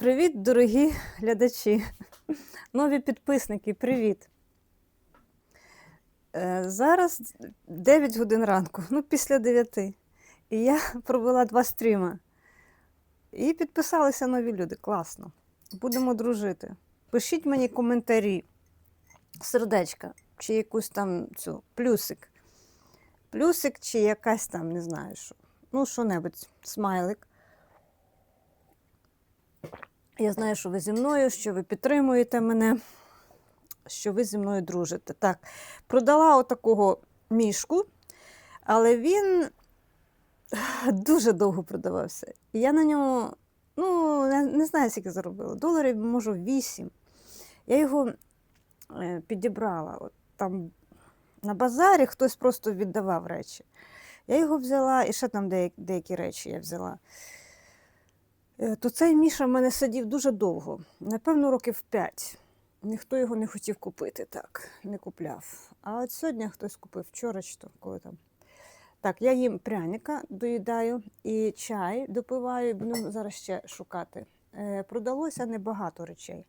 Привіт, дорогі глядачі, нові підписники, привіт. Е, Зараз 9 годин ранку, ну після 9. І я провела два стріми. І підписалися нові люди. Класно. Будемо дружити. Пишіть мені коментарі, сердечка, чи якусь там цю плюсик. Плюсик, чи якась там, не знаю що. Ну, що-небудь, смайлик. Я знаю, що ви зі мною, що ви підтримуєте мене, що ви зі мною дружите. Так, продала отакого мішку, але він дуже довго продавався. І я на ньому, ну, не, знаю, скільки заробила. Доларів, може, 8. Я його е, підібрала. От там на базарі хтось просто віддавав речі. Я його взяла, і ще там деякі речі я взяла. Е, То цей Міша в мене сидів дуже довго, напевно, років 5. Ніхто його не хотів купити, так, не купляв. А от сьогодні хтось купив вчора чи то, коли там. Так, я їм пряника доїдаю і чай допиваю, будемо зараз ще шукати. Е, продалося небагато речей.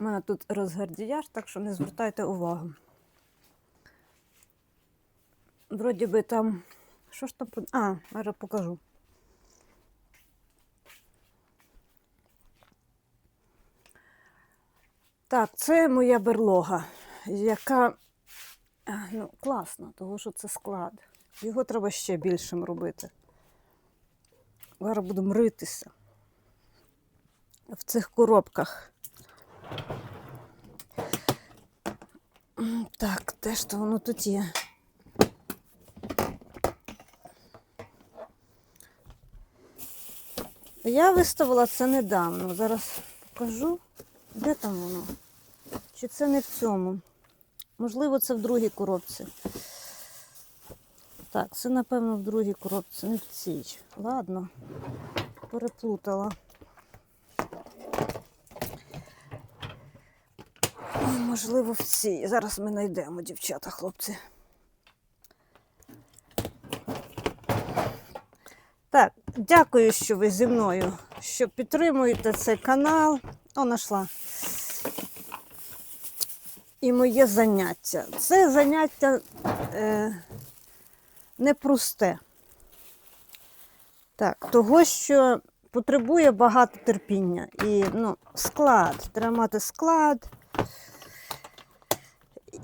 У мене тут розгардіяж, так що не звертайте увагу. Вроді би там. Що ж там? А, зараз покажу. Так, це моя берлога, яка ну, класна, тому що це склад. Його треба ще більшим робити. Зараз буду мритися в цих коробках. Так, ж то воно тут є? Я виставила це недавно. Зараз покажу, де там воно. Чи це не в цьому? Можливо, це в другій коробці. Так, це, напевно, в другій коробці, не в цій. Ладно, переплутала. Можливо, в цій. Зараз ми знайдемо, дівчата, хлопці. Так, дякую, що ви зі мною, що підтримуєте цей канал. О, знайшла. І моє заняття. Це заняття е, непросте. Так, того, що потребує багато терпіння. І ну, склад, треба мати склад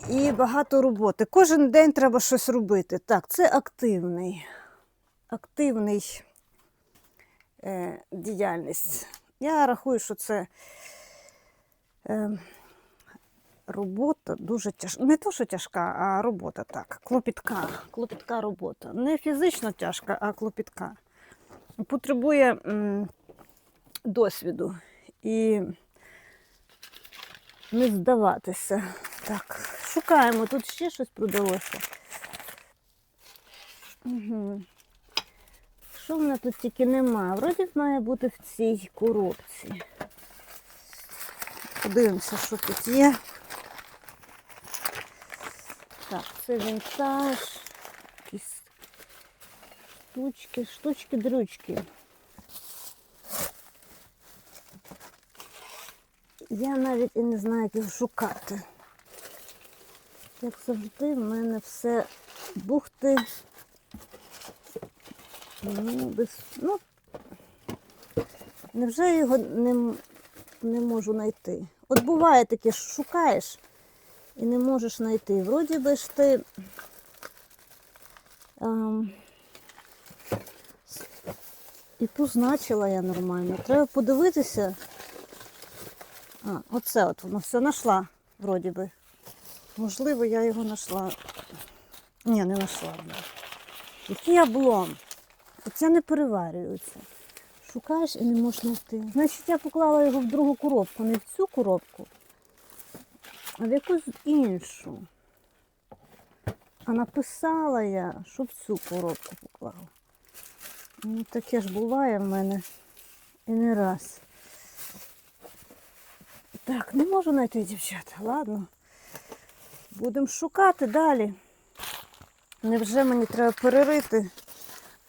і багато роботи. Кожен день треба щось робити. Так, це активний, активний е, діяльність. Я рахую, що це е, робота дуже тяжка. Не то, що тяжка, а робота так. Клопітка. Клопітка робота. Не фізично тяжка, а клопітка. Потребує м, досвіду і не здаватися. Так, шукаємо, тут ще щось продалося. Угу. Що в мене тут тільки нема? Вроді має бути в цій коробці. Подивимося, що тут є. Так, це вінтаж. Якісь штучки, штучки-дрючки. Я навіть і не знаю, як його шукати. Як завжди, в мене все бухти. Ну, без... ну, невже я його не, не можу знайти? От буває таке, що шукаєш і не можеш знайти. Вроді би ж ти ем, і позначила я нормально. Треба подивитися. А, оце от воно все знайшла, вроді би. Можливо, я його знайшла. Ні, не знайшла. Який облом. Оце не переварюється. Шукаєш і не можеш знайти. Значить, я поклала його в другу коробку, не в цю коробку, а в якусь іншу. А написала я, що в цю коробку поклала. Ну, таке ж буває в мене і не раз. Так, не можу знайти дівчата, ладно. Будемо шукати далі. Невже мені треба перерити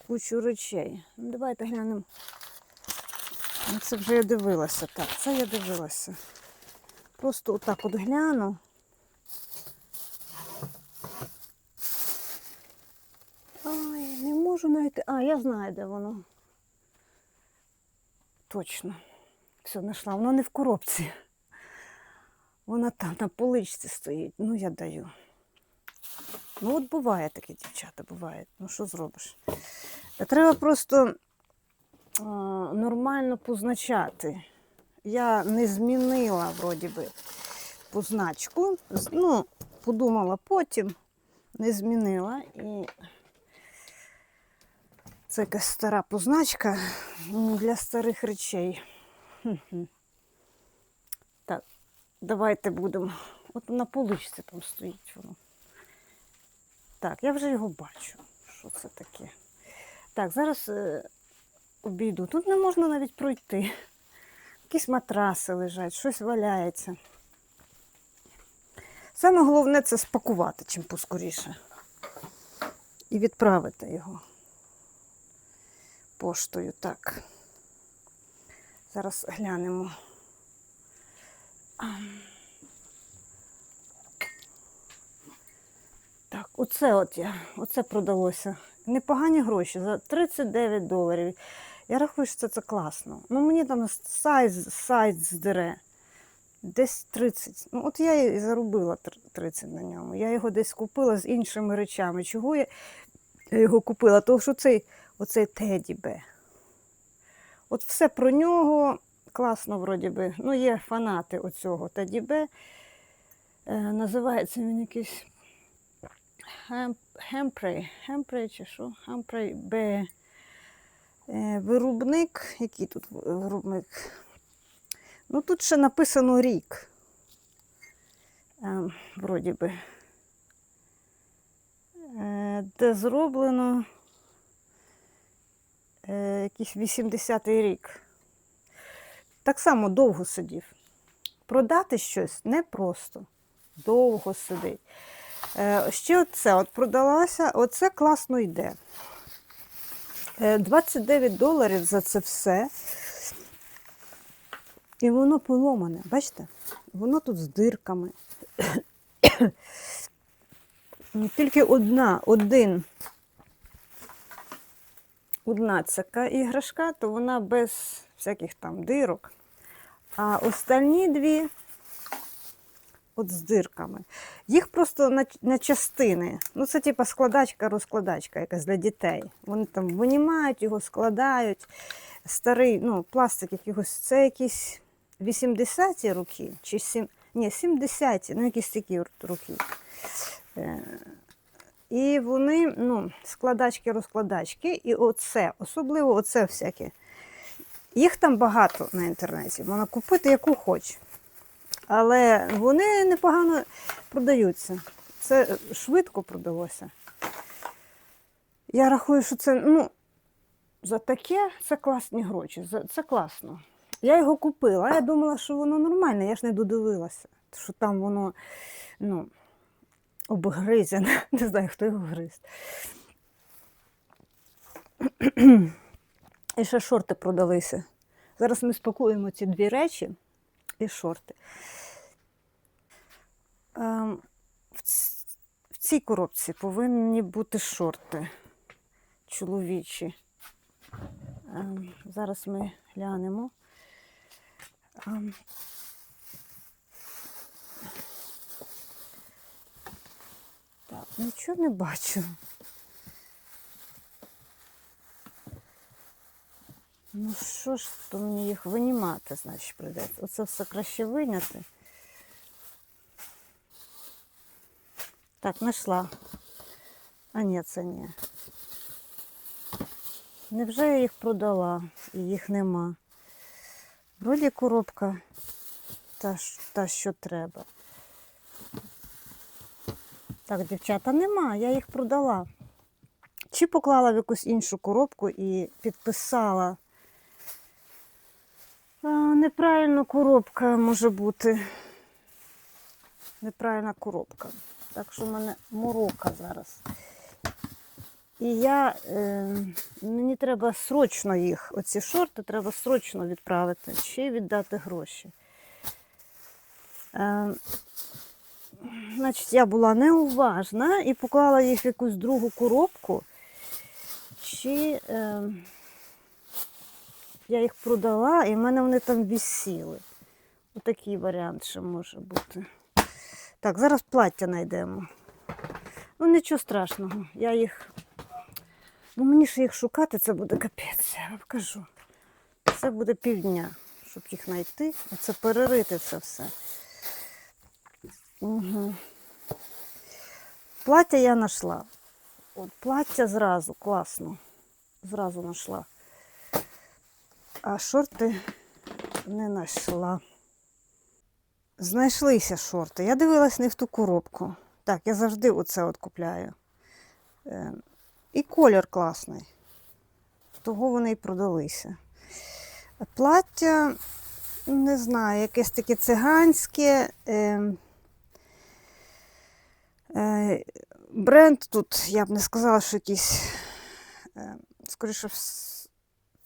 кучу речей? Ну, давайте глянемо. Ну, Це вже я дивилася. Так, це я дивилася. Просто отак от гляну. Ой, не можу знайти. А, я знаю, де воно. Точно. Все, знайшла. Воно не в коробці. Вона там на поличці стоїть. Ну, я даю. Ну, от буває таке, дівчата, буває. Ну, що зробиш? Треба просто а, нормально позначати. Я не змінила, вроді би, позначку. Ну, подумала потім, не змінила. І це якась стара позначка для старих речей. Давайте будемо. От на поличці там стоїть воно. Так, я вже його бачу. Що це таке? Так, зараз е, обійду. Тут не можна навіть пройти. Якісь матраси лежать, щось валяється. Саме головне це спакувати чим поскоріше. І відправити його поштою. Так. Зараз глянемо. Так, оце от я, оце продалося. Непогані гроші за 39 доларів. Я рахую, що це, це класно. Ну мені там сайз, сайз здере. Десь 30. Ну, от я і заробила 30 на ньому. Я його десь купила з іншими речами. Чого я я його купила? Тому що цей, оцей Теді Б. От все про нього класно, вроді би. Ну, є фанати оцього Теді Б. Е, називається він якийсь Хемпрей. Хемпрей чи що? Хемпрей Б. Е, Виробник. Який тут виробник? Ну, тут ще написано рік. Е, вроді би. Де зроблено якийсь 80-й рік. Так само довго сидів. Продати щось непросто. Довго сидить. Е, ще оце от продалася, оце класно йде. Е, 29 доларів за це все. І воно поломане, бачите? Воно тут з дирками. Тільки одна, один, одна цяка іграшка, то вона без всяких там дирок. А остальні дві от з дирками. Їх просто на, на частини. Ну, це типа складачка, розкладачка якась для дітей. Вони там винімають його, складають. Старий, ну, пластик якихось, це якісь 80-ті роки, чи сім, ні, 70-ті, ну якісь такі р- роки. Е, І вони, ну, складачки, розкладачки, і оце, особливо оце всяке. Їх там багато на інтернеті, можна купити яку хоч. Але вони непогано продаються. Це швидко продалося. Я рахую, що це, ну, за таке це класні гроші. Це класно. Я його купила, я думала, що воно нормальне, я ж не додивилася, що там воно, ну, обгризяне. Не знаю, хто його гриз. І ще шорти продалися. Зараз ми спакуємо ці дві речі і шорти. Ем, в, цій коробці повинні бути шорти чоловічі. Ем, зараз ми глянемо. Ем, так, нічого не бачу. Ну що ж, то мені їх винімати, значить, прийдеться. Оце все краще виняти. Так, знайшла. А ні, це ні. Невже я їх продала і їх нема? Вроді коробка та, та що треба. Так, дівчата, нема, я їх продала. Чи поклала в якусь іншу коробку і підписала. Неправильно коробка може бути. неправильна коробка. Так що в мене морока зараз. І я, е, мені треба срочно їх, оці шорти треба срочно відправити чи віддати гроші. Е, значить, я була неуважна і поклала їх в якусь другу коробку. Чи е, я їх продала, і в мене вони там висіли. Отакий варіант ще може бути. Так, зараз плаття знайдемо. Ну, нічого страшного. Я їх. Ну, мені ж їх шукати, це буде капець, я вам кажу. Це буде півдня, щоб їх знайти. Оце перерити це все. Угу. Плаття я знайшла. От плаття зразу, класно. Зразу знайшла. А шорти не знайшла. Знайшлися шорти. Я дивилась не в ту коробку. Так, я завжди оце от купляю. Е, і колір класний. Того вони і продалися. Плаття, не знаю, якесь таке циганське. Е, е, бренд тут, я б не сказала, що якийсь, скоріше вс-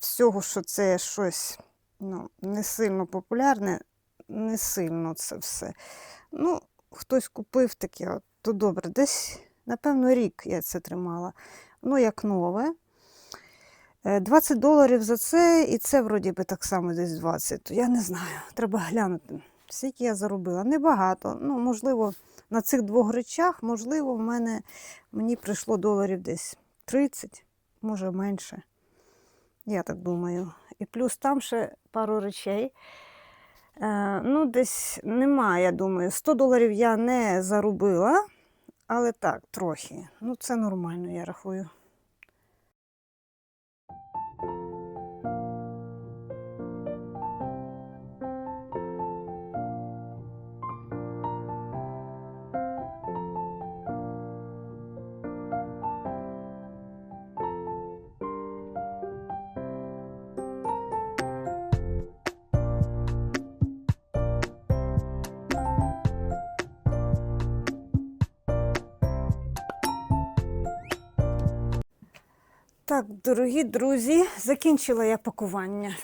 всього, що це щось ну, не сильно популярне, не сильно це все. Ну, хтось купив таке, то добре. Десь, напевно, рік я це тримала. Ну, як нове. Е, 20 доларів за це, і це вроді би так само десь 20. То я не знаю, треба глянути. Скільки я заробила? Небагато. Ну, можливо, на цих двох речах, можливо, в мене мені прийшло доларів десь 30, може менше. Я так думаю. І плюс там ще пару речей. Е, ну, десь немає, я думаю. 100 доларів я не заробила, але так, трохи. Ну, це нормально, я рахую. Так, дорогі друзі, закінчила я пакування.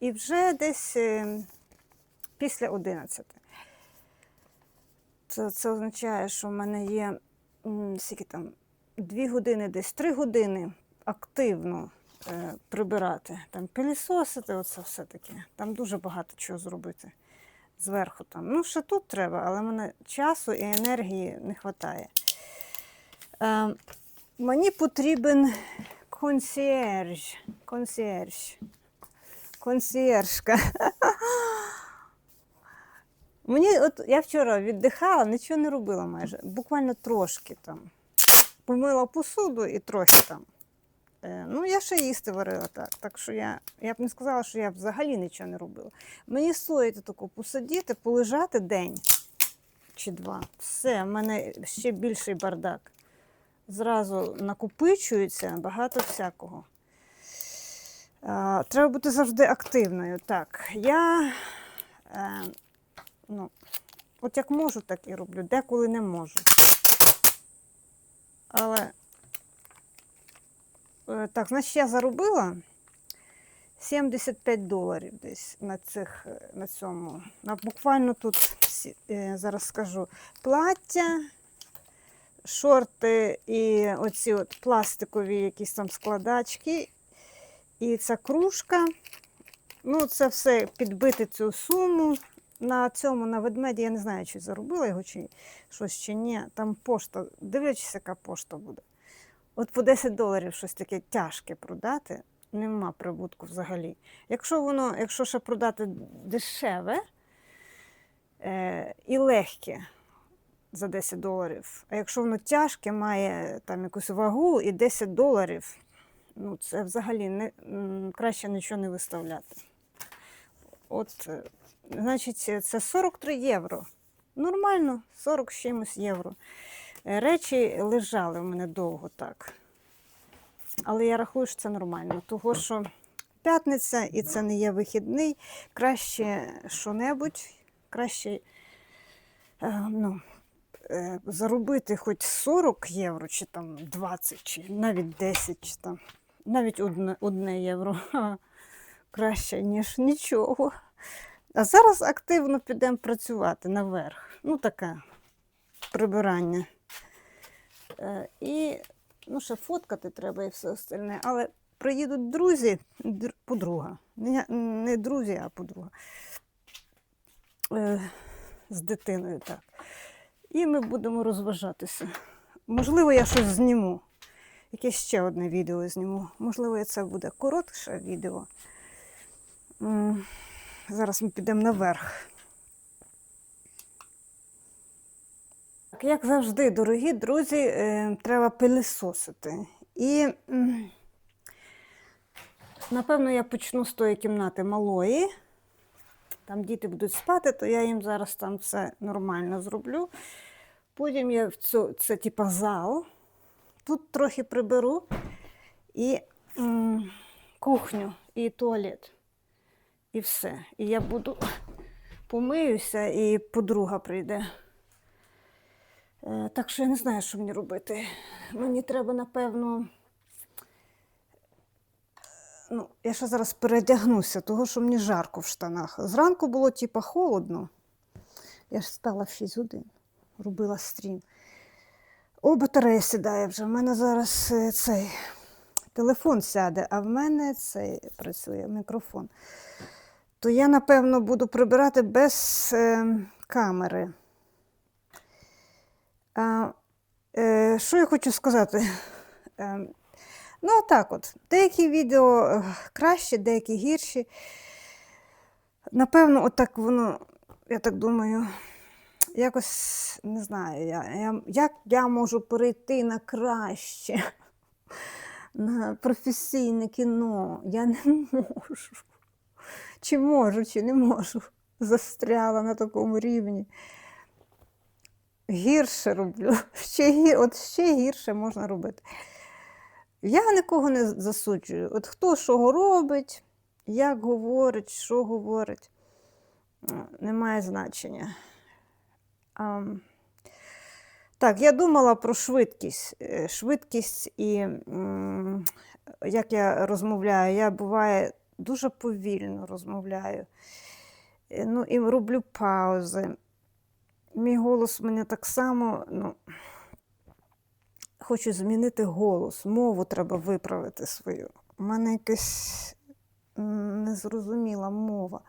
І вже десь е, після 11. Це, це означає, що в мене є скільки там, 2 години, десь 3 години активно е, прибирати. Там пилісосити, оце все таке. Там дуже багато чого зробити. Зверху там. Ну, ще тут треба, але мене часу і енергії не вистачає. Е, Мені потрібен консьєрж. Консьєрж. Консьєржка. Мені от я вчора віддихала, нічого не робила майже. Буквально трошки там. Помила посуду і трохи там. Е, ну, я ще їсти варила так. Так що я, я б не сказала, що я взагалі нічого не робила. Мені стоїть тако посидіти, полежати день чи два. Все, в мене ще більший бардак зразу накопичується багато всякого. Треба бути завжди активною. Так, я е, ну, от як можу, так і роблю, деколи не можу. Але е, так, значить, я заробила 75 доларів десь на цих, е, на цьому. На буквально тут е, зараз скажу плаття шорти і оці от пластикові якісь там складачки. І ця кружка. Ну, це все підбити цю суму. На цьому, на ведмеді, я не знаю, чи заробила його, чи щось чи ні. Там пошта, дивлячись, яка пошта буде. От по 10 доларів щось таке тяжке продати, нема прибутку взагалі. Якщо воно, якщо ще продати дешеве е, і легке, за 10 доларів. А якщо воно тяжке, має там якусь вагу і 10 доларів, ну це взагалі не, краще нічого не виставляти. От, е, значить, це 43 євро. Нормально, 40 з чимось євро. Е, Речі лежали в мене довго так. Але я рахую, що це нормально, того що п'ятниця і це не є вихідний. Краще що-небудь, краще е, ну, заробити хоч 40 євро, чи там 20, чи навіть 10, чи там навіть одне, одне євро. Краще, ніж нічого. А зараз активно підемо працювати наверх. Ну, таке прибирання. Е, і ну, ще фоткати треба і все остальне. Але приїдуть друзі, подруга. Не друзі, а подруга. Е, з дитиною, так. І ми будемо розважатися. Можливо, я щось зніму. Якесь ще одне відео зніму. Можливо, це буде коротше відео. Зараз ми підемо наверх. Як завжди, дорогі друзі, е, треба пилисосити. І напевно я почну з тої кімнати малої. Там діти будуть спати, то я їм зараз там все нормально зроблю. Потім я в цю, це типа зал. Тут трохи приберу і м, кухню, і туалет. І все. І я буду помиюся, і подруга прийде. Е, Так що я не знаю, що мені робити. Мені треба, напевно. Ну, я ще зараз передягнуся, того що мені жарко в штанах. Зранку було типа холодно. Я ж спала в 6 годин, робила стрім. О, батарея сідає вже. В мене зараз е, цей телефон сяде, а в мене цей працює мікрофон. То я, напевно, буду прибирати без е, камери. А, е, що я хочу сказати? Ну, так от, деякі відео е, кращі, деякі гірші. Напевно, отак воно, я так думаю, якось не знаю, я, я, як я можу перейти на краще, на професійне кіно. Я не можу. Чи можу, чи не можу. Застряла на такому рівні. Гірше роблю. Ще, от ще гірше можна робити. Я нікого не засуджую. От хто що робить, як говорить, що говорить, не має значення. А, так, я думала про швидкість. Е, Швидкість і як я розмовляю, я буває дуже повільно розмовляю. Е, Ну, і роблю паузи. Мій голос мене так само, ну, хочу змінити голос, мову треба виправити свою. У мене якась незрозуміла мова.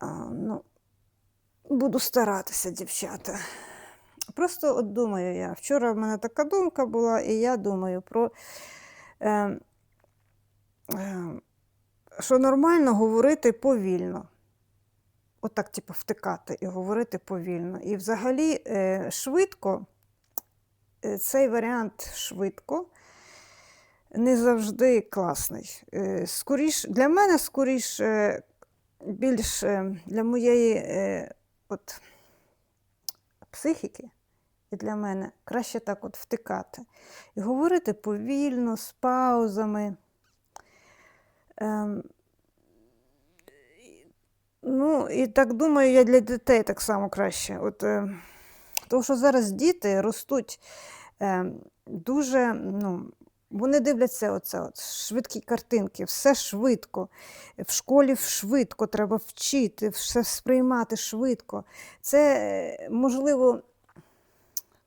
А, ну, буду старатися, дівчата. Просто от думаю я. Вчора в мене така думка була, і я думаю про. Е, е, що нормально говорити повільно. Отак, типу, втикати і говорити повільно. І взагалі е, швидко, цей варіант швидко не завжди класний. Е, скоріш, для мене скоріш е, більш е, для моєї е, от, психіки і для мене краще так от втикати. І говорити повільно, з паузами. Ем, Ну, і так думаю, я для дітей так само краще. От, е, тому що зараз діти ростуть е, дуже, ну, вони дивляться оце, от, швидкі картинки, все швидко. В школі швидко треба вчити, все сприймати швидко. Це, е, можливо,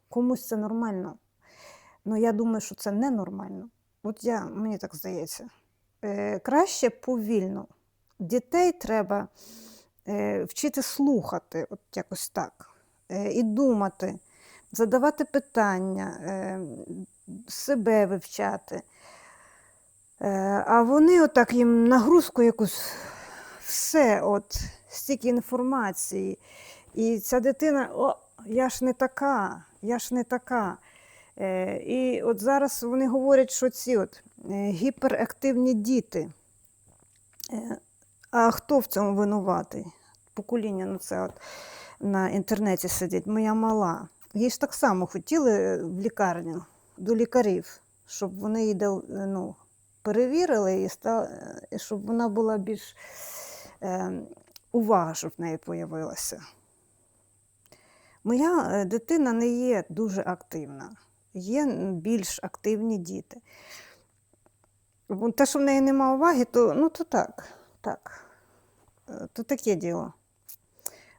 комусь це нормально. але я думаю, що це ненормально. От я, мені так здається. Е, краще повільно. Дітей треба е, вчити слухати, от якось так, і думати, задавати питання, е, себе вивчати. Е, а вони отак їм нагрузку якусь, все, от, стільки інформації. І ця дитина, о, я ж не така, я ж не така. Е, і от зараз вони говорять, що ці от е, гіперактивні діти. Е, а хто в цьому винуватий? Покоління, ну це от на інтернеті сидить, моя мала. Їй ж так само хотіли в лікарню до лікарів, щоб вони її ну, перевірили і ста- щоб вона була більш е, увага, щоб в неї появилася. Моя е, дитина не є дуже активна, є більш активні діти. Те, що в неї немає уваги, то ну то так, так. Е, То таке діло.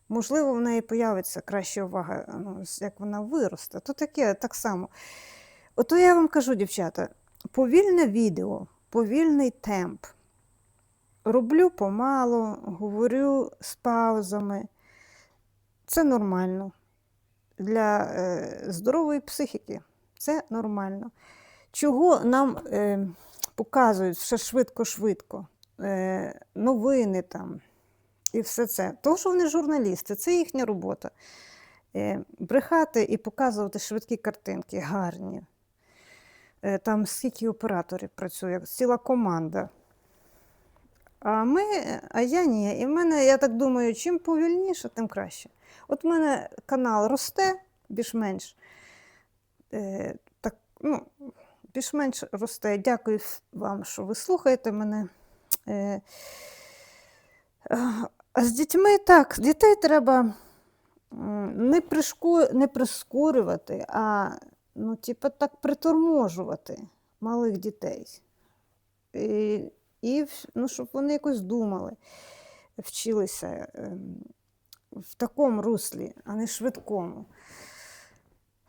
Можливо, в неї появиться краща увага, ну, як вона виросте. То таке так само. Ото я вам кажу, дівчата, повільне відео, повільний темп. Роблю помало, говорю з паузами. Це нормально. Для е, здорової психіки це нормально. Чого нам е, показують все швидко-швидко? Е, новини там і все це. Тому що вони журналісти, це їхня робота. Е, брехати і показувати швидкі картинки, гарні. Е, там скільки операторів працює, ціла команда. А ми, а я ні. І в мене, я так думаю, чим повільніше, тим краще. От в мене канал росте більш-менш. Е, так, ну, більш-менш росте. Дякую вам, що ви слухаєте мене. А з дітьми так, дітей треба не, пришку, не прискорювати, а ну, типу, так приторможувати малих дітей. І, і ну, щоб вони якось думали, вчилися ем, в такому руслі, а не швидкому.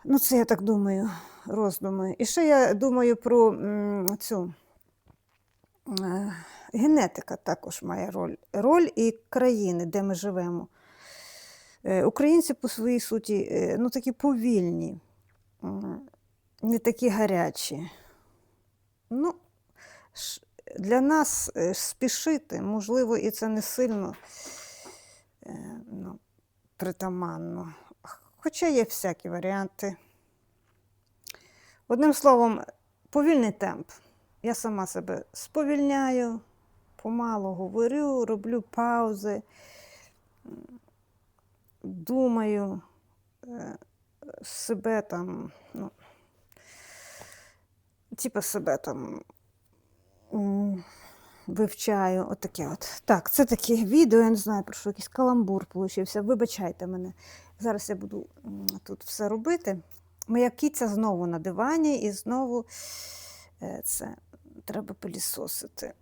Ну, це я так думаю, роздуми. І ще я думаю про цю е, генетика також має роль. Роль і країни, де ми живемо. Е, Українці по своїй суті е, ну, такі повільні, не такі гарячі. Ну, для нас е, спішити, можливо, і це не сильно ну, притаманно. Хоча є всякі варіанти. Одним словом, повільний темп. Я сама себе сповільняю, помало говорю, роблю паузи, думаю, е, себе там, ну, типа себе там вивчаю. Отаке от. Так, це таке відео, я не знаю, про що якийсь каламбур получився. Вибачайте мене. Зараз я буду тут все робити. Моя киця знову на дивані і знову е, це треба пилісосити.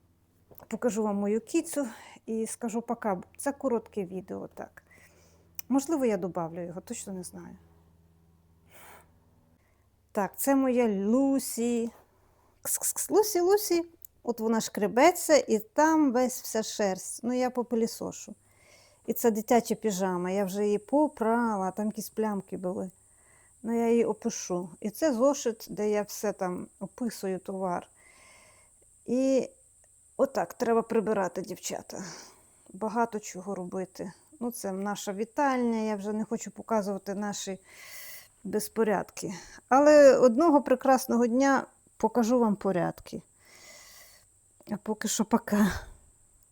Покажу вам мою кіцю і скажу пока. Це коротке відео, так. Можливо, я добавлю його, точно не знаю. Так, це моя Лусі. Кс-кс-кс. Лусі, Лусі. От вона шкребеться, і там весь вся шерсть. Ну, я попилісошу. І це дитяча піжама. Я вже її попрала, там якісь плямки були. Ну, я її опишу. І це зошит, де я все там описую товар. І отак треба прибирати, дівчата. Багато чого робити. Ну, це наша вітальня, я вже не хочу показувати наші безпорядки. Але одного прекрасного дня покажу вам порядки. А поки що пока.